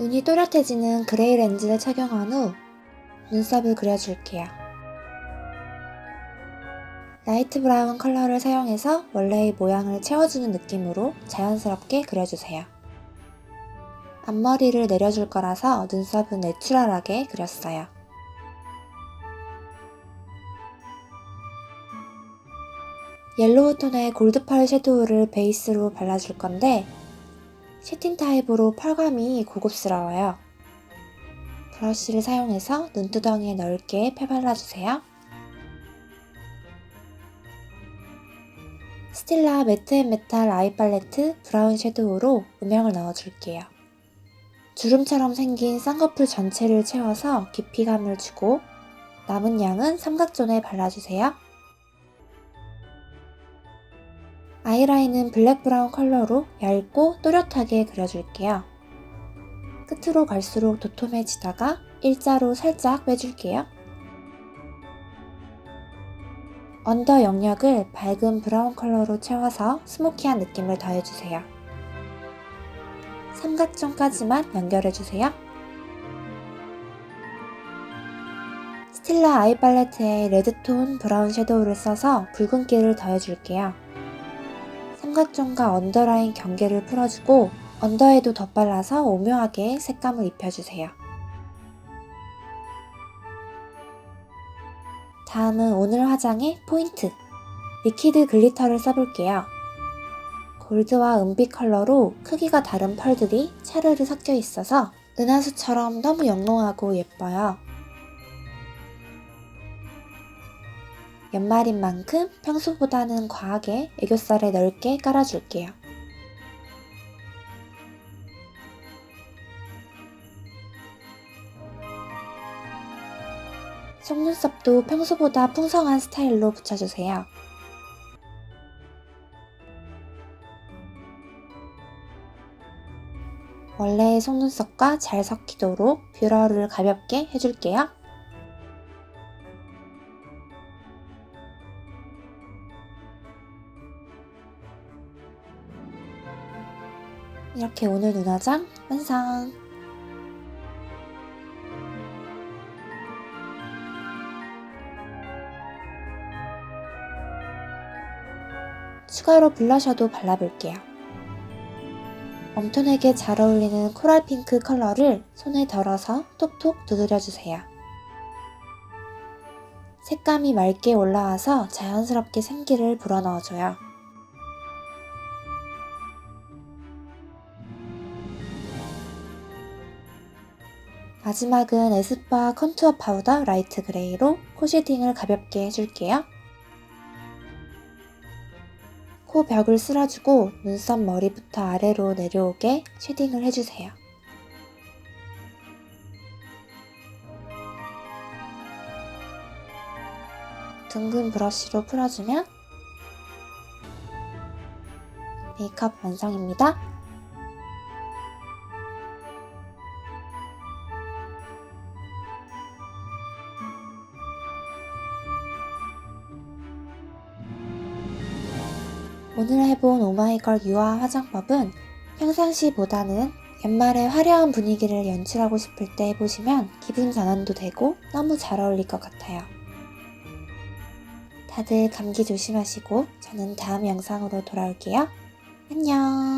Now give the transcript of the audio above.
눈이 또렷해지는 그레이 렌즈를 착용한 후 눈썹을 그려줄게요. 라이트 브라운 컬러를 사용해서 원래의 모양을 채워주는 느낌으로 자연스럽게 그려주세요. 앞머리를 내려줄 거라서 눈썹은 내추럴하게 그렸어요. 옐로우 톤의 골드펄 섀도우를 베이스로 발라줄 건데 쉐팅 타입으로 펄감이 고급스러워요. 브러쉬를 사용해서 눈두덩이에 넓게 펴발라주세요. 스틸라 매트 앤 메탈 아이 팔레트 브라운 섀도우로 음영을 넣어줄게요. 주름처럼 생긴 쌍꺼풀 전체를 채워서 깊이감을 주고 남은 양은 삼각존에 발라주세요. 아이라인은 블랙 브라운 컬러로 얇고 또렷하게 그려줄게요. 끝으로 갈수록 도톰해지다가 일자로 살짝 빼줄게요. 언더 영역을 밝은 브라운 컬러로 채워서 스모키한 느낌을 더해주세요. 삼각존까지만 연결해주세요. 스틸라 아이 팔레트에 레드톤 브라운 섀도우를 써서 붉은기를 더해줄게요. 삼각존과 언더라인 경계를 풀어주고 언더에도 덧발라서 오묘하게 색감을 입혀주세요. 다음은 오늘 화장의 포인트! 리퀴드 글리터를 써볼게요. 골드와 은빛 컬러로 크기가 다른 펄들이 차르르 섞여 있어서 은하수처럼 너무 영롱하고 예뻐요. 연말인 만큼 평소보다는 과하게 애교살에 넓게 깔아줄게요. 속눈썹도 평소보다 풍성한 스타일로 붙여주세요. 원래의 속눈썹과 잘 섞이도록 뷰러를 가볍게 해줄게요. 이렇게 오늘 눈화장 완성! 추가로 블러셔도 발라볼게요. 웜톤에게 잘 어울리는 코랄 핑크 컬러를 손에 덜어서 톡톡 두드려주세요. 색감이 맑게 올라와서 자연스럽게 생기를 불어넣어줘요. 마지막은 에스쁘아 컨투어 파우더 라이트 그레이로 코 쉐딩을 가볍게 해줄게요. 코 벽을 쓸어주고 눈썹 머리부터 아래로 내려오게 쉐딩을 해주세요. 둥근 브러쉬로 풀어주면 메이크업 완성입니다. 오늘 해본 오마이걸 유화 화장법은 평상시보다는 연말에 화려한 분위기를 연출하고 싶을 때 해보시면 기분 전환도 되고 너무 잘 어울릴 것 같아요. 다들 감기 조심하시고 저는 다음 영상으로 돌아올게요. 안녕!